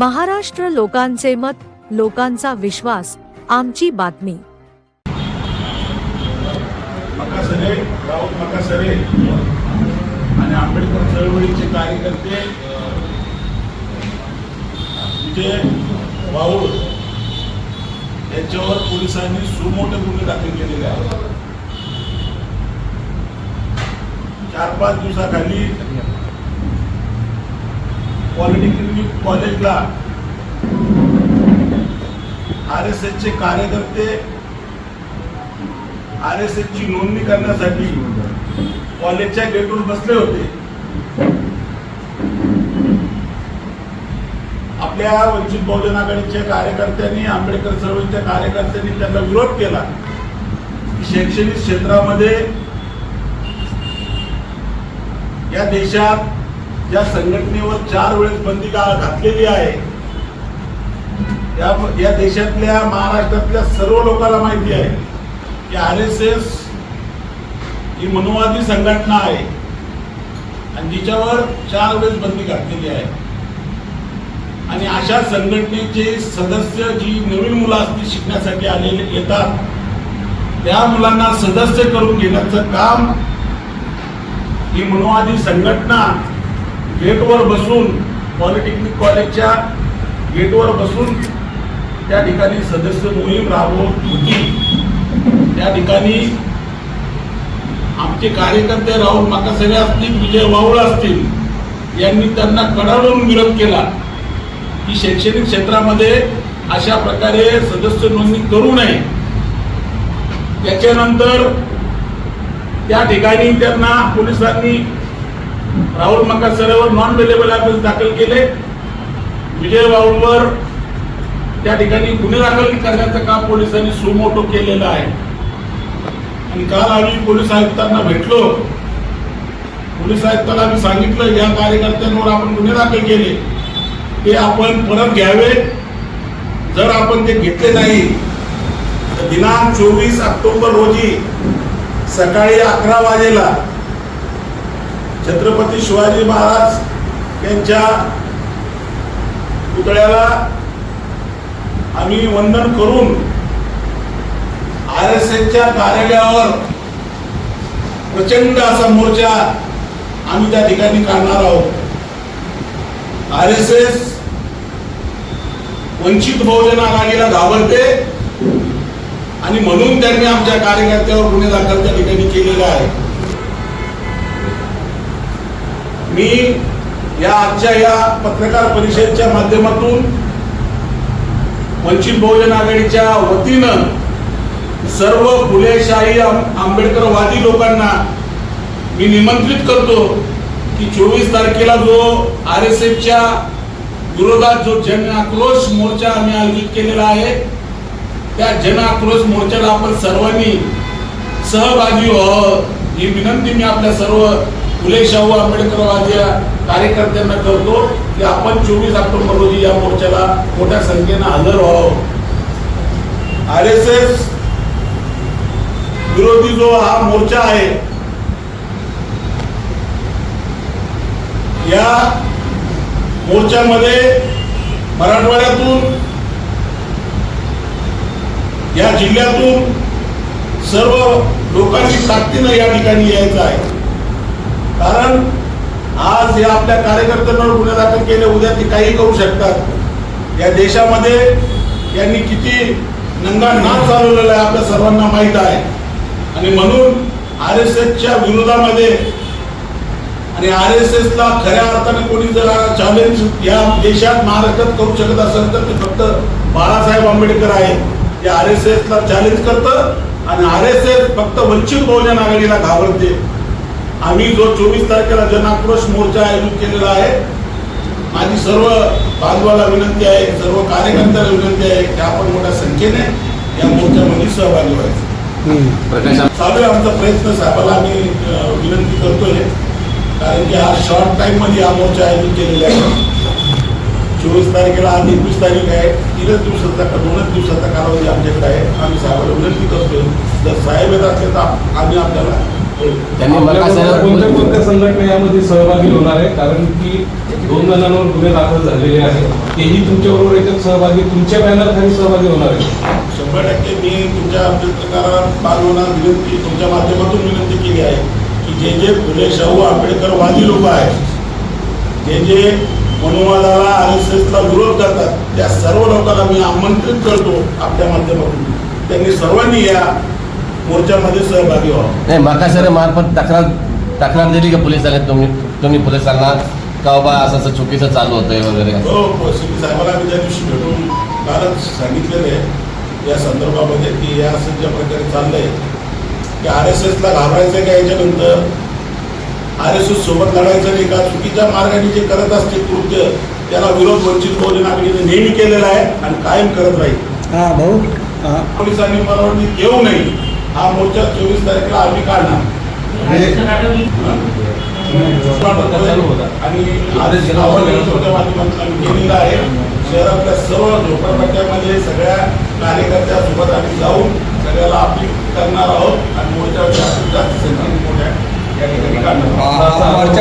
महाराष्ट्र लोकांचे मत लोकांचा विश्वास आमची बातमी. आणि आंबेडकर चळवळीचे कार्यकर्ते विजय वाऊळ यांच्यावर पोलिसांनी सुमोठे गुन्हे दाखल केलेले आहेत. चार पाच दिवसाखाली पॉलिटेक्निक कॉलेजला आर एस एसचे कार्यकर्ते आर एस ची नोंदणी करण्यासाठी कॉलेजच्या गेटवर बसले होते. आपल्या वंचित बहुजन आघाडीच्या कार्यकर्त्यांनी आंबेडकर चळवळीच्या कार्यकर्त्यांनी त्यांना विरोध केला. शैक्षणिक क्षेत्रामध्ये या देशात ज्या संघटनेवर चार वेळेस बंदी घातलेली आहे? या या देशातल्या महाराष्ट्रातल्या सर्व लोकांना माहिती आहे की आर एस एस ही मनोवादी संघटना आहे. आणि जिच्यावर चार वेळेस बंदी घातलेली आहे. आणि अशा संघटनेचे सदस्य जी नवीन मुलं असतील शिकण्यासाठी आलेले येतात त्या मुलांना सदस्य करून घेण्याचं काम ही मनुवादी संघटना गेटवर बसून पॉलिटेक्निक कॉलेजच्या गेटवर बसून त्या ठिकाणी सदस्य मोहीम राबवत होती. त्या ठिकाणी आमचे कार्यकर्ते राहुल माकासरे असतील विजय वावळ असतील यांनी त्यांना कडाडून विरोध केला. की शैक्षणिक क्षेत्रामध्ये अशा प्रकारे सदस्य नोंदणी करू नये. त्याच्यानंतर त्या ठिकाणी त्यांना पोलिसांनी राहुल मकासरेवर नॉन अवेलेबल ॲफेस दाखल केले. विजय वाऊळवर त्या ठिकाणी गुन्हे दाखल करण्याचं काम पोलिसांनी सुमोटो केलेलं आहे. आणि काल आम्ही पोलीस आयुक्तांना भेटलो. पोलीस आयुक्ताला आम्ही सांगितलं या कार्यकर्त्यांवर आपण गुन्हे दाखल केले. ते आपण परत घ्यावे. जर आपण ते घेतले नाही तर दिनांक चोवीस ऑक्टोबर रोजी सकाळी अकरा वाजेला छत्रपती शिवाजी महाराज यांच्या पुतळ्याला आम्ही वंदन करून आर एस एसच्या कार्यालयावर प्रचंड असा मोर्चा आम्ही त्या ठिकाणी काढणार आहोत. R S S Vanchit Bahujan आघाडीला घाबरते आणि म्हणून त्यांनी आमच्या कार्यकर्त्यावर गुन्हे दाखल त्या ठिकाणी केलेला आहे. मी या आजच्या या पत्रकार परिषदेच्या माध्यमातून वंचित बहुजन आघाडीच्या वतीनं सर्व फुलेशाही आंबेडकरवादी लोकांना मी निमंत्रित करतो की चोवीस तारखेला जो आर एस एफच्या विरोधात जो जन आक्रोश मोर्चा आम्ही आयोजित केलेला आहे त्या जन आक्रोश मोर्चाला आपण सर्वांनी सहभागी व्हावं ही विनंती मी आपल्या सर्व फुले शाहू आंबेडकरवादी कार्यकर्त्यांना करतो की आपण चोवीस ऑक्टोबर रोजी या मोर्चाला मोठ्या संख्येनं हजर व्हावं. आर एस एस विरोधी जो हा मोर्चा आहे या मोर्चामध्ये मराठवाड्यातून या जिल्ह्यातून सर्व लोकांची ताकदीनं या ठिकाणी यायचं आहे. कारण आज या आपल्या कार्यकर्त्यांवर गुन्हे दाखल केले उद्या ते काही करू शकतात. या देशामध्ये यांनी किती नंगा नाच चालवलेला आहे आपल्या सर्वांना माहीत आहे. आणि म्हणून आर एस एसच्या विरोधामध्ये आणि आर एस एसला खऱ्या अर्थाने कोणी जर चॅलेंज या देशात महाराष्ट्रात करू शकत असेल तर ते फक्त बाळासाहेब आंबेडकर आहे. जे आर एस एसला चॅलेंज करतं आणि आर एस एस फक्त वंचित बहुजन आघाडीला घाबरते. आम्ही जो चोवीस तारखेला जनाक्रोश मोर्चा आयोजित केलेला आहे माझी सर्व बांधवाला विनंती आहे सर्व कार्यकर्त्याला विनंती आहे की आपण मोठ्या संख्येने या मोर्चामध्ये सहभागी व्हायचं. चालू आहे आमचा प्रयत्न साहेबाला आम्ही विनंती करतोय. कारण की हा शॉर्ट टाइममध्ये हा मोर्चा आयोजित केलेला आहे. चोवीस तारखेला आज एकवीस तारीख आहे. तीनच दिवसाचा का दोनच दिवसाचा कालावधी आमच्याकडे आहे. आम्ही साहेबाला विनंती करतोय. जर साहेब येत असले तर आम्ही आपल्याला त्यांनी कोणत्या कोणत्या संघटना यामध्ये सहभागी होणार आहे? कारण की दोन जणांवर गुन्हे दाखल झालेले आहेत. तेही तुमच्याबरोबर याच्यात सहभागी तुमच्या बॅनर खाली सहभागी होणार आहे शंभर टक्के मी तुमच्या पत्रकारात पालवना विनंती तुमच्या माध्यमातून विनंती केली आहे की जे जे फुले शाहू आंबेडकरवादी लोक आहेत जे जे मनुवादाला आर एस एसला विरोध करतात त्या सर्व लोकांना मी आमंत्रित करतो आपल्या माध्यमातून. त्यांनी सर्वांनी या मोर्चामध्ये सहभागी व्हावं नाही मकासर मार्फत तक्रार तक्रार दिली का पोलिसांनी तुम्ही तुम्ही पोलिसांना का बाबा असं असं चुकीचं चालू होतंय वगैरे? हो सिटी साहेबांना मी त्या दिवशी भेटून कालच सांगितलेलं आहे या संदर्भामध्ये की या असं ज्या प्रकारे चाललंय. की आर एस एसला घाबरायचं का याच्यानंतर? आर एस एस सोबत लढायचं नाही का? चुकीच्या मार्गाने जे करत असते कृत्य त्याला विरोध वंचित बहुजन आघाडीने नेहमी केलेला आहे आणि कायम करत राहील. हा भाऊ हा. पोलिसांनी परवानगी येऊ नये. हा मोर्चा चोवीस तारखेला आम्ही काढणार. आणि आदेश केलेला आहे. शहरातल्या सर्व झोपडपट्ट्यामध्ये सगळ्या कार्यकर्त्यासोबत आम्ही जाऊन सगळ्याला अपील करणार आहोत. आणि मोर्चा जास्तीत जास्त संख्येने मोठ्या या ठिकाणी काढणार